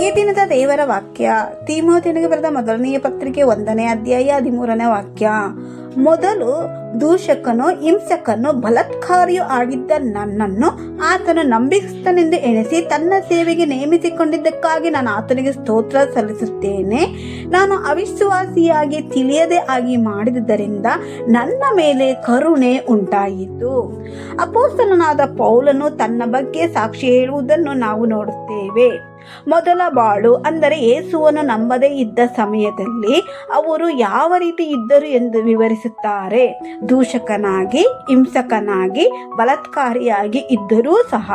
ಈ ದಿನದ ದೇವರ ವಾಕ್ಯ ತಿಮೋತಿನಿಗೆ ಬರೆದ ಮೊದಲನೆಯ ಪತ್ರಿಕೆ ಒಂದನೇ ಅಧ್ಯಾಯ ಹದಿಮೂರನೇ ವಾಕ್ಯ. ಮೊದಲು ದೂಷಕನು, ಹಿಂಸಕನು, ಬಲಾತ್ಕಾರಿಯೂ ಆಗಿದ್ದ ನನ್ನನ್ನು ಆತನು ನಂಬಿಸ್ತನೆಂದು ಎಣಿಸಿ ತನ್ನ ಸೇವೆಗೆ ನೇಮಿಸಿಕೊಂಡಿದ್ದಕ್ಕಾಗಿ ನಾನು ಆತನಿಗೆ ಸ್ತೋತ್ರ ಸಲ್ಲಿಸುತ್ತೇನೆ. ನಾನು ಅವಿಶ್ವಾಸಿಯಾಗಿ ತಿಳಿಯದೆ ಆಗಿ ಮಾಡಿದುದರಿಂದ ನನ್ನ ಮೇಲೆ ಕರುಣೆ ಉಂಟಾಯಿತು. ಅಪೋಸ್ತಲನಾದ ಪೌಲನು ತನ್ನ ಬಗ್ಗೆ ಸಾಕ್ಷಿ ಹೇಳುವುದನ್ನು ನಾವು ನೋಡುತ್ತೇವೆ. ಮೊದಲ ಬಾಳು ಅಂದರೆ ಯೇಸುವನ್ನು ನಂಬದೇ ಇದ್ದ ಸಮಯದಲ್ಲಿ ಅವರು ಯಾವ ರೀತಿ ಇದ್ದರು ಎಂದು ವಿವರಿಸುತ್ತಾರೆ. ದೂಷಕನಾಗಿ, ಹಿಂಸಕನಾಗಿ, ಬಲತ್ಕಾರಿಯಾಗಿ ಇದ್ದರೂ ಸಹ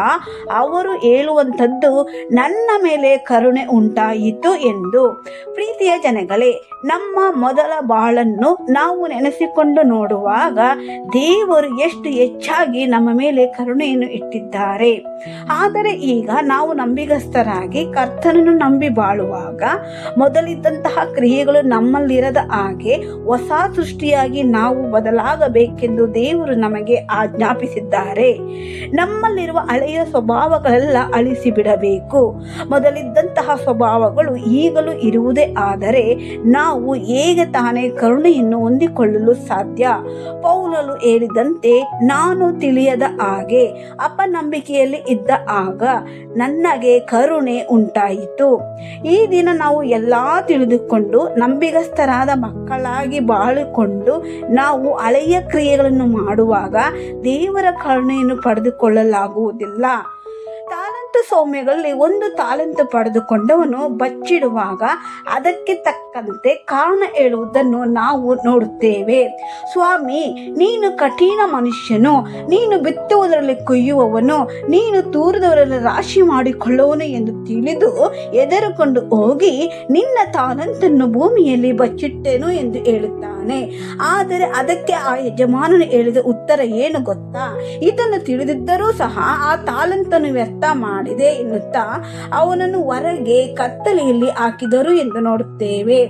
ಅವರು ಹೇಳುವಂಥದ್ದು ನನ್ನ ಮೇಲೆ ಕರುಣೆ ಉಂಟಾಯಿತು ಎಂದು. ಪ್ರೀತಿಯ ಜನಗಳೇ, ನಮ್ಮ ಮೊದಲ ಬಾಳನ್ನು ನಾವು ನೆನೆಸಿಕೊಂಡು ನೋಡುವಾಗ ದೇವರು ಎಷ್ಟು ಹೆಚ್ಚಾಗಿ ನಮ್ಮ ಮೇಲೆ ಕರುಣೆಯನ್ನು ಇಟ್ಟಿದ್ದಾರೆ. ಆದರೆ ಈಗ ನಾವು ನಂಬಿಗಸ್ತರಾಗಿ ಕರ್ತನನ್ನು ನಂಬಿ ಬಾಳುವಾಗ ಮೊದಲಿದ್ದಂತಹ ಕ್ರಿಯೆಗಳು ನಮ್ಮಲ್ಲಿರದ ಹಾಗೆ ಹೊಸ ಸೃಷ್ಟಿಯಾಗಿ ನಾವು ಬದಲಾಗಬೇಕೆಂದು ದೇವರು ನಮಗೆ ಆಜ್ಞಾಪಿಸಿದ್ದಾರೆ. ನಮ್ಮಲ್ಲಿರುವ ಹಳೆಯ ಸ್ವಭಾವಗಳೆಲ್ಲ ಅಳಿಸಿ ಬಿಡಬೇಕು. ಮೊದಲಿದ್ದಂತಹ ಸ್ವಭಾವಗಳು ಈಗಲೂ ಇರುವುದೇ ಆದರೆ ನಾವು ಹೇಗೆ ತಾನೇ ಕರುಣೆಯನ್ನು ಹೊಂದಿಕೊಳ್ಳಲು ಸಾಧ್ಯ? ಪೌಲಲು ಹೇಳಿದಂತೆ, ನಾನು ತಿಳಿಯದ ಹಾಗೆ ಅಪನಂಬಿಕೆಯಲ್ಲಿ ಇದ್ದ ಆಗ ನನಗೆ ಕರುಣೆ ಉಂಟಾಯಿತು. ಈ ದಿನ ನಾವು ಎಲ್ಲ ತಿಳಿದುಕೊಂಡು ನಂಬಿಗಸ್ತರಾದ ಮಕ್ಕಳಾಗಿ ಬಾಳಿಕೊಂಡು ನಾವು ಹಳೆಯ ಕ್ರಿಯೆಗಳನ್ನು ಮಾಡುವಾಗ ದೇವರ ಕರುಣೆಯನ್ನು ಪಡೆದುಕೊಳ್ಳಲಾಗುವುದಿಲ್ಲ. ತಾಲಂತು ಸೌಮ್ಯಗಳಲ್ಲಿ ಒಂದು ತಾಲಂತು ಪಡೆದುಕೊಂಡವನು ಬಚ್ಚಿಡುವಾಗ ಅದಕ್ಕೆ ತಕ್ಕಂತೆ ಕಾರಣ ಹೇಳುವುದನ್ನು ನಾವು ನೋಡುತ್ತೇವೆ. ಸ್ವಾಮಿ, ನೀನು ಕಠಿಣ ಮನುಷ್ಯನು, ನೀನು ಬಿತ್ತುವುದರಲ್ಲಿ ಕೊಯ್ಯುವವನು, ನೀನು ತೂರದವರಲ್ಲಿ ರಾಶಿ ಮಾಡಿಕೊಳ್ಳುವನು ಎಂದು ತಿಳಿದು ಎದರುಕೊಂಡು ಹೋಗಿ ನಿನ್ನ ತಾಲಂತನ್ನು ಭೂಮಿಯಲ್ಲಿ ಬಚ್ಚಿಟ್ಟೆನು ಎಂದು ಹೇಳುತ್ತಾನೆ. ಆದರೆ ಅದಕ್ಕೆ ಆ ಯಜಮಾನನು ಹೇಳಿದ ಉತ್ತರ ಏನು ಗೊತ್ತಾ? ಇದನ್ನು ತಿಳಿದಿದ್ದರೂ ಸಹ ಆ ತಾಲಂತನ್ನು ವ್ಯರ್ಥ ಮಾಡಿದೆ ಎನ್ನುತ್ತಾ, ಅವನನ್ನು ಹೊರಗೆ ಕತ್ತಲೆಯಲ್ಲಿ ಹಾಕಿದರು ಎಂದು ನೋಡುತ್ತೇವೆ.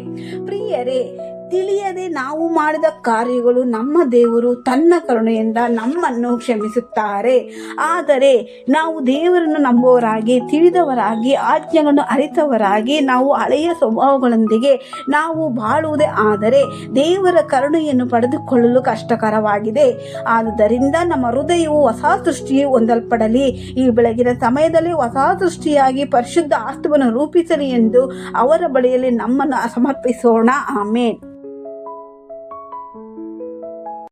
ಪ್ರಿಯರೇ ತಿಳಿಯದೆ ನಾವು ಮಾಡಿದ ಕಾರ್ಯಗಳು ನಮ್ಮ ದೇವರು ತನ್ನ ಕರುಣೆಯಿಂದ ನಮ್ಮನ್ನು ಕ್ಷಮಿಸುತ್ತಾರೆ. ಆದರೆ ನಾವು ದೇವರನ್ನು ನಂಬುವವರಾಗಿ, ತಿಳಿದವರಾಗಿ, ಆಜ್ಞೆಗಳನ್ನು ಅರಿತವರಾಗಿ, ನಾವು ಹಳೆಯ ಸ್ವಭಾವಗಳೊಂದಿಗೆ ನಾವು ಬಾಳುವುದೇ ಆದರೆ ದೇವರ ಕರುಣೆಯನ್ನು ಪಡೆದುಕೊಳ್ಳಲು ಕಷ್ಟಕರವಾಗಿದೆ. ಆದುದರಿಂದ ನಮ್ಮ ಹೃದಯವು ಹೊಸ ಸೃಷ್ಟಿಯು ಹೊಂದಲ್ಪಡಲಿ. ಈ ಬೆಳಗಿನ ಸಮಯದಲ್ಲಿ ಹೊಸ ಸೃಷ್ಟಿಯಾಗಿ ಪರಿಶುದ್ಧ ಆಸ್ತುವನ್ನು ರೂಪಿಸಲಿ ಎಂದು ಅವರ ಬಳಿಯಲ್ಲಿ ನಮ್ಮನ್ನು ಸಮರ್ಪಿಸೋಣ. ಆಮೇನ್.